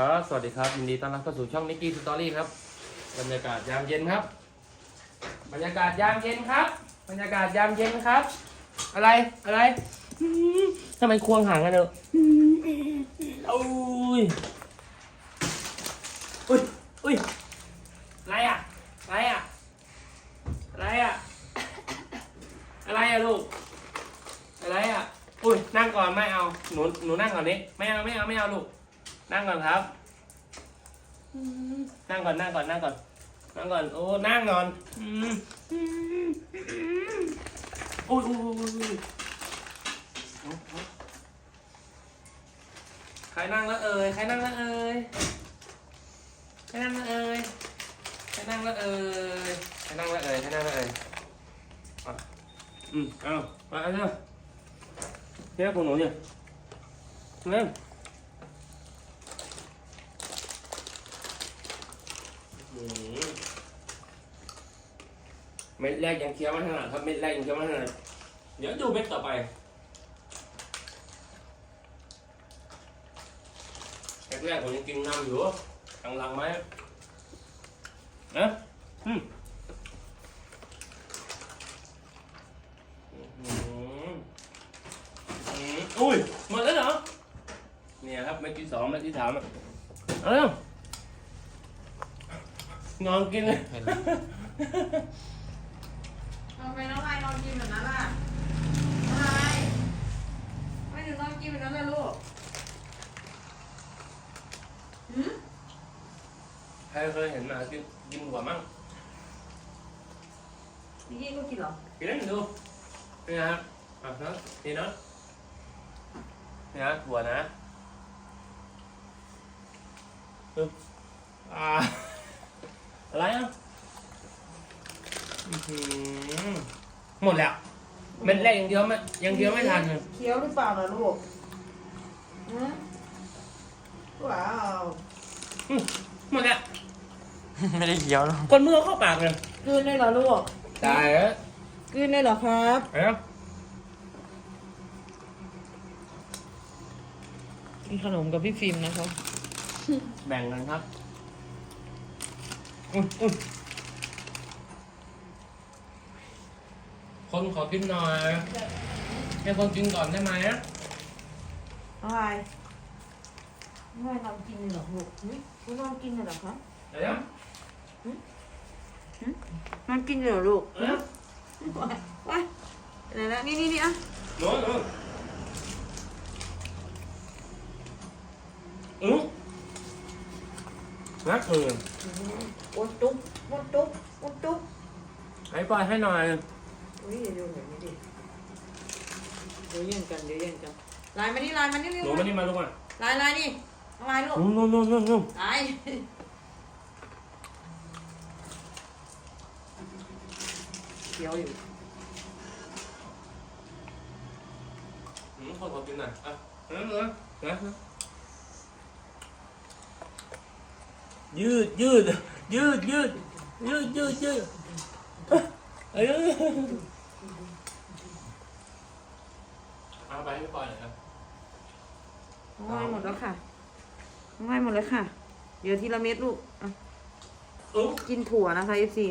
ครับสวัสดีครับยินดีต้อนรับเข้าสู่ช่องนิกกี้สตอรี่ครับบรรยากาศยามเย็นครับ บรรยากาศยามเย็นครับ บรรยากาศยามเย็นครับ อะไรอะไรทำไมควงห่างกันเนอะโอ้ยอุ้ยอุ้ยอะไรอะอะไรอะอะไรอะอะไรอะลูกอะไรอะอุ้ยนั่งก่อนไม่เอาหนูหนูนั่งก่อนนี้ไม่เอาไม่เอาไม่เอาลูก นั่งก่อนครับ นั่งก่อนนั่งก่อนนั่งก่อนนั่งก่อนโอ้นั่งก่อนอืมอืมอืมโอ้ยโอ้ยโอ้ยโอ้ยโอ้ยโอ้ยใครนั่งแล้วเอ่ยใครนั่งแล้วเอ่ยใครนั่งแล้วเอ่ยใครนั่งแล้วเอ่ยใครนั่งแล้วเอ่ยใครนั่งแล้วเอ่ยอะอืมเอามาเอาเร็วเรียกของหนูเนี่ยเร็ว อืม เม็ดแรกยังเคี้ยวไม่ถนัดครับเม็ดแรกยังเคี้ยวไม่ถนัดเดี๋ยวดูเม็ดต่อไปแรกๆผมยังกินน้ำอยู่หลังๆไหมนะอืมอืมอืมอุ้ยหมดแล้วเหรอเนี่ยครับเม็ดที่สองเม็ดที่สามอะเอา นอนกินเลยทำไมน้องไลน์นอนกินแบบนั้นล่ะน้องไลน์ไม่ถึงนอนกินแบบนั้นเลยลูกหืมใครเคยเห็นหมากินกินหัวมั่งพี่กี้ก็กินเหรอกินได้ดูนี่นะครับอะนะนี่เนาะนี่นะหัวนะเอออ่า อะไรอะอื้อหือหมดแล้วเม็ดแรกยังเดียวไม่ยังเดียวไม่ทันเลยเคี้ยวหรือเปล่าล่ะลูกหืมว้าวอื้อหมดแล้วไม่ได้เคี้ยวหรอกคนมือเข้าปากเลยกลืนได้เหรอลูกตายแล้วกลืนได้เหรอครับ เอ้ากินขนมกับพี่ฟิล์มนะครับ แบ่งกันครับอุ้ยอุ้ย คนขอกินหน่อย ให้คนกินก่อนได้ไหมน้องไลน์น้องไลน์นอนกินเลยเหรอลูกหืมคุณนอนกินเลยเหรอคะเดี๋ยวนอนกินเลยเหรอลูกเดี๋ยวว้ายว้ายไหนนะนี่นี่นี่อะหนูหนูอือรักเออโอ้ตุ๊บโอ้ตุ๊บโอ้ตุ๊บ ให้ ปล่อยให้หน่อย อุ้ยเดี๋ยวเดี๋ยวนี้ดิเดี๋ยวแย่งกันเดี๋ยวแย่งกันไลน์มานี่ไลน์มานี่หเร็นูวมานี่มาลูกอะไลน์ไลน์นี่เอาไลน์ลูกนู่นนู่นนู่นนู่นไลน์เดี๋ยวอยู่อืมคนขอกินหน่อยอะเออเออเออยืดยืดยืดยืดยืดยืดยืด เออเอาไปให้ปล่อยหน่อยครับน้องไลน์หมดแล้วค่ะน้องไลน์หมดแล้วค่ะ เดี๋ยวทีละเม็ดลูกอะอุ๊บกินถั่วนะคะเอฟซี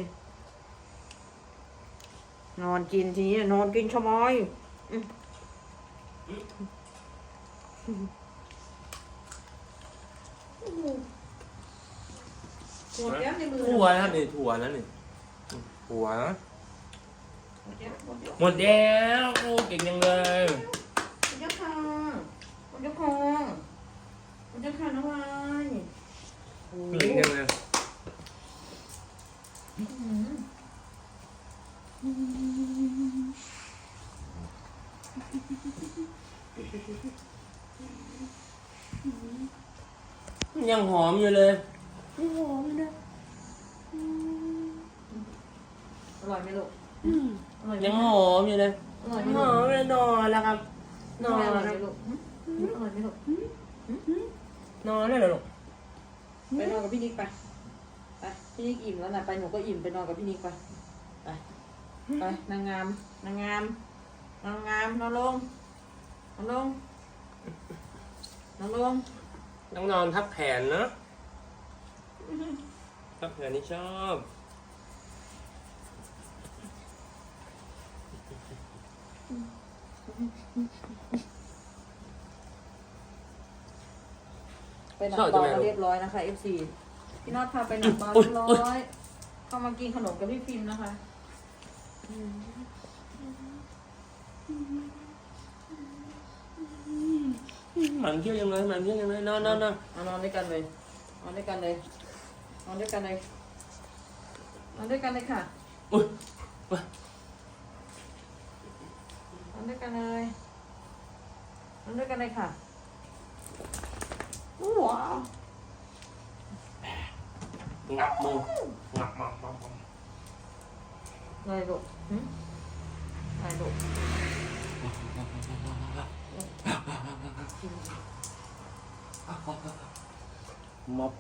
นอนกินทีนี้นอนกินชะมอยอืมหมดแล้วในมือถั่วนะนี่ถั่วนะนี่ถั่วนะ หมดแล้วหมดแล้วหมดแล้วโอ้เก่งยังเลยหมดแล้วค่ะหมดแล้วค่ะหมดแล้วค่ะน้องไลน์โอ้โหเก่งยังเลยอื้อหือยังหอมอยู่เลยโอ้โหมันนะอืมอร่อยไหมลูกอ ร่อยไหมยังหอมอยู่เลยอร่อยไหมหลูอกมเลยนอนแล้วครับนนออนนอแล้ร่อวยคไหมรับลูกอร่อยไหมลูกนอนได้เหรอลูกไปนอนกับพี่นิกไป ไป พี่นิกอิ่มแล้วนะไปหนูก็อิ่มไปนอนกับพี่นิกไป ไป ไปนางงาม นางงาม นางงามนอนลง นอนลง นอนลงโอ้ต้องนอนทับแผนเนอะทับแผนนี่ชอบ ไปหนักเบามาเรียบร้อยนะคะ FC พี่น็อตพาไปหนักเบาเรียบร้อยเข้ามากินขนมกับพี่ฟิล์มนะคะหมันเที่ยวยังเลยหมันเที่ยวยังเลยนอนนอนนอนเอานอนด้วยกันเลยนอนด้วยกันเลยนอนด้วยกันเลยนอนด้วยกันเลยค่ะอุ้ย อุ้ยนอนด้วยกันเลยนอนด้วยกันเลยค่ะว้าวงับมืองับงับงับงับอะไรลูกหึอะไรลูกม็อบ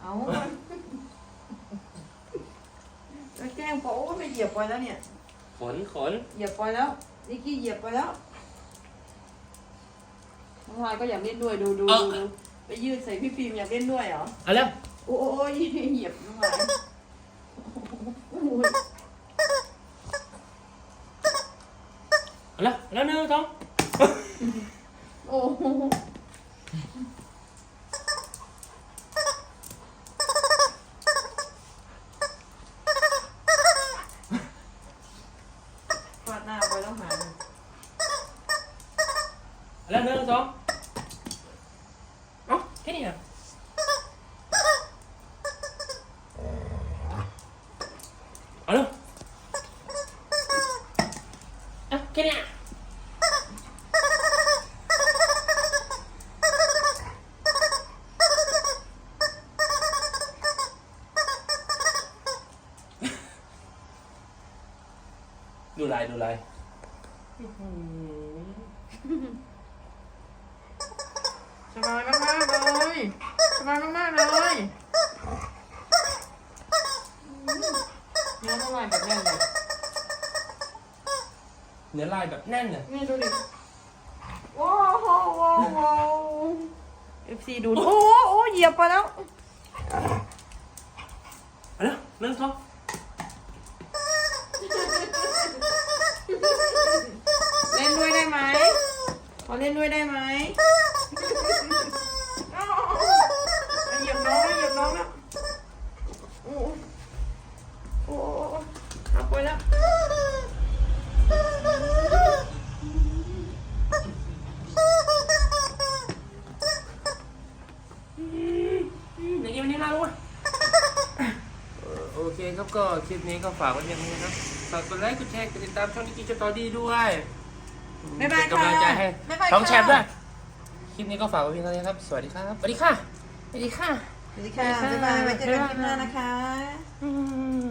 เอา แล้วแกล้งปอโอ้ไม่เหยียบไปแล้วเนี่ย ขนขนเหยียบไปแล้วนิกกี้เหยียบไปแล้วน้องลายก็อยากเล่นด้วยดูดูดูดูไปยืดใส่พี่ฟิล์มอยากเล่นด้วยเหรอ เอาแล้วโอ้ยเหยียบน้องลายโอ้ยเอาแล้วเอาแล้วหนึ่งสอง โอ้โหฟาดหน้าไปแล้วหาหนึ่ง เอาแล้วหนึ่งสองเอ้าแค่นี้เหรอเอาแล้วเอะแค่นี้อะ ดูลายดูลายสบายมากๆเลยสบายมากๆเลยเนื้อน้ำลายแบบแน่นเลยเนื้อลายแบบแน่นเลยนี่ดูดิว้าวว้าวว้าวว้าวเอฟซีดูโอ้โหโอ้เหยียบไปแล้วเอาแล้วหนึ่งสอง เล่นด้วยได้ไหมขอเล่นด้วยได้ไหมอ้าวเหยียบน้องเหยียบน้องแล้วโอ้โหอ้โหเอาไปแล้วอย่างนี้วันนี้ลาลงมาโอเคครับก็คลิปนี้ก็ฝากไว้เพียงเท่านี้นะครับฝากกดไลค์กดแชร์กดติดตามช่องนิกกี้เจตอดีด้วย บ๊ายบายเป็นกำลังใจให้บ๊ายบายช่องค่ะแชร์ด้วย คลิปนี้ก็ฝากไว้เพียงเท่านี้ครับ สวัสดีครับ สวัสดีค่ะ สวัสดีค่ะ สวัสดีค่ะ บ๊ายบายไว้เจอกันคลิปหน้านะคะ อืม